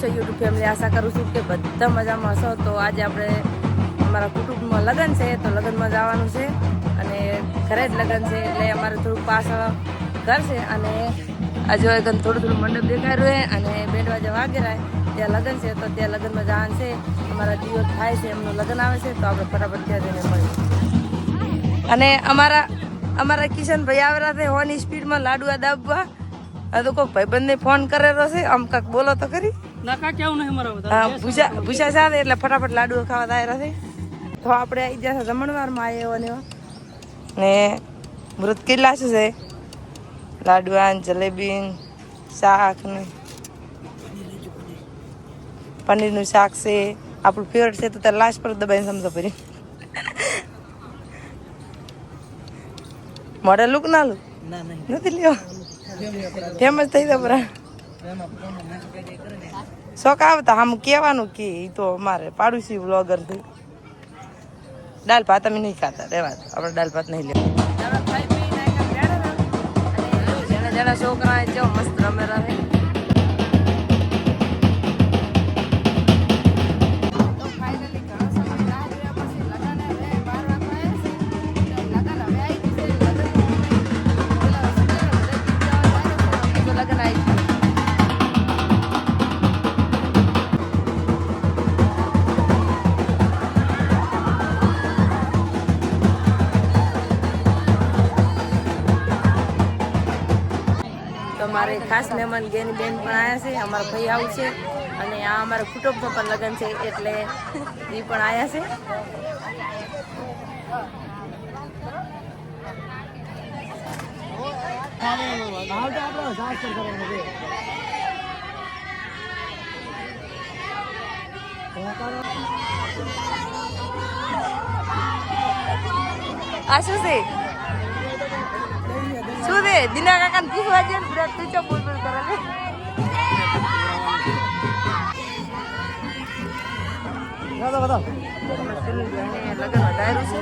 Family આશા કરું છું કે બધા મજામાં હશો. તો આજે આપણે અમારા કુટુંબમાં લગ્ન છે, તો લગ્નમાં જવાનું છે અને ઘરે જ લગ્ન છે એટલે અમારે થોડુંક પાછળ ઘર છે અને આજે થોડું થોડું મંડપ દેખાઈ રહ્યું છે અને બેન્ડ વાગે રહ્યા ત્યાં લગ્ન છે, તો ત્યાં લગ્નમાં જવાનું છે. અમારા દીવો થાય છે, એમનું લગ્ન આવે છે, તો આપણે ફટાફટ ત્યાં જઈને મળીએ. અને અમારા અમારા કિશનભાઈ આવેલા છે હોની સ્પીડમાં લાડુઆ દાબવા. આ તો કોઈ ભાઈબંધને ફોન કરેલો છે, આમ કાંક બોલો તો ખરી. ભૂસા ભૂસા સાથે એટલે ફટાફટ લાડુ ખાવા તૈયાર છે તો આપણે આવી જશે જમણવારમાં આવ્યો ને ને મૃત કેટલા છે લાડવા જલેબી શાક ને પનીરનું શાક છે. આપણું ફેવરેટ છે તો તારે લાસ્ટ પર દબાઈને સમજો ફરી. મોડે લુક ના લુક નથી લેવા ફેમસ થઈ જાય બરા શોખ આવતા આમ કહેવાનું કે એ તો અમારે પાડોશી વ્લોગરથી દાલ ભાત અમે નહીં ખાતા દો. આપણે દાલ ભાત નહીં લેવા. છોકરા જો મસ્ત રમે છે તો મારે ખાસ મહેમાન ગેની બેન પણ આવ્યા છે, અમારા ભાઈ આવું છે, અને આ અમારા કુટુંબનો પણ લગ્ન છે, એટલે એ પણ આવ્યા છે. આ શું છે? શું છે દિના કાકાને પૂછવા છે ને બધા તું ચો બોલ કરે લગ્ન વધાર્યું છે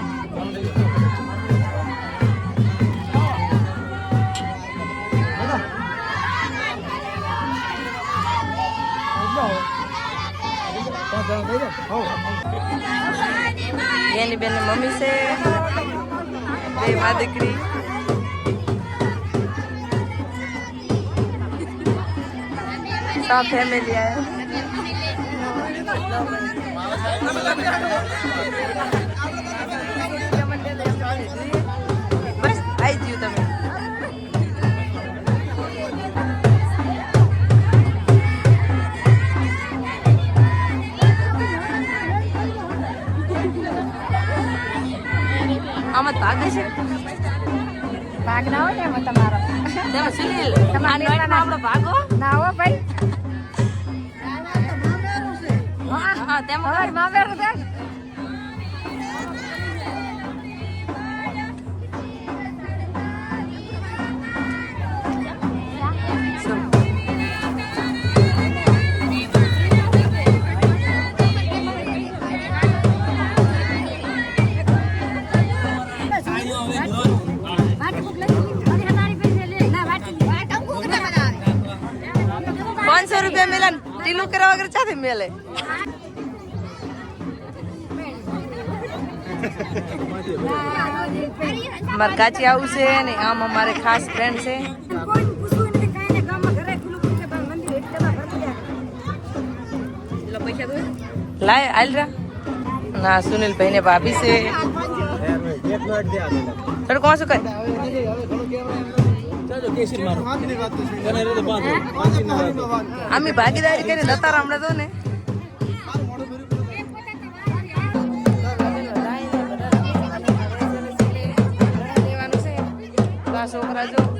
એની બેન મમ્મી છે બે મા દીકરી. સબ ફેમિલી બસ આવી ગયું તમે. આમાં ભાગે છે? ભાગ ના હોય ને એમાં તમારો. તેમાં સુનિલ આ નાઈટમાં આપણો ભાગો? ના હો ભાઈ. હા તેમાં હવે મામેરું છે. કરવા વગર ચાથી મેલે? મારે કાચી આવું છે ને આમ અમારે ખાસ ફ્રેન્ડ છે. લાય આલરા ના સુનિલ ભાઈ ને ભાભી છે. કોણ શું કઈ અમે ભાગીદારી કરીને નતા હમણાં તો ને? છોકરા જો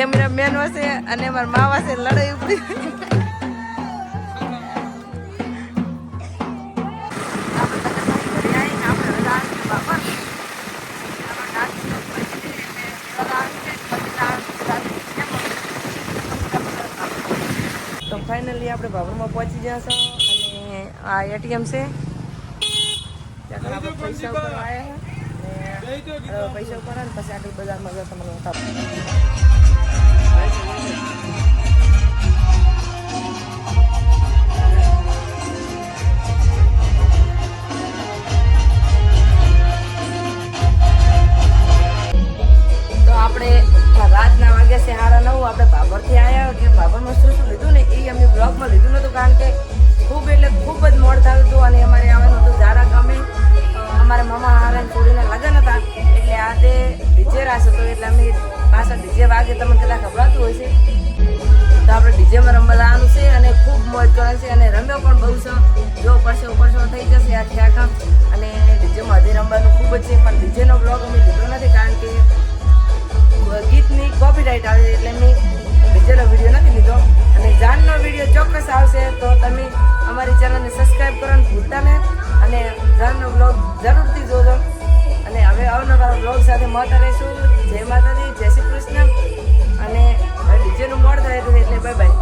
કેમેરા મેન હશે અને મારા માવા છે લડાઈ ઉપડી. તો ફાઇનલી આપણે ભાભરમાં પહોંચી જશું અને આ એટીએમ છે. પૈસા ઉપર આવ્યા પૈસા ઉપર આવે ને પછી આગળ બજારમાં જતા મને મામા છોડીના લગ્ન હતા. એટલે આજે ડીજે રાસ હતો, એટલે અમે પાછા ડીજે વાગે તમને કદાચ ખબરાતું હોય છે તો આપણે ડીજેમાં રમવા જવાનું છે અને ખૂબ મોજ કરે છે અને રમ્યો પણ બહુ છે. જો પડશે ઉપરશો થઈ જશે આખે આખા. અને ડીજેમાં હજી રમવાનું ખૂબ જ છે, પણ ડીજેનો બ્લોગ અમે લીધો નથી કારણ કે ગીતની કોપીરાઇટ આવે એટલે અમે ડીજેનો વીડિયો નથી લીધો. અને જાનનો વીડિયો ચોક્કસ આવશે, તો તમે અમારી ચેનલને સબસ્ક્રાઈબ કરો ભૂલતા ને અને જાનનો બ્લોગ સૌ સાથે મત રહીશું જય માતાજી, જય શ્રી કૃષ્ણ. અને ડીજેનું મોડ થાય એટલે બાય બાય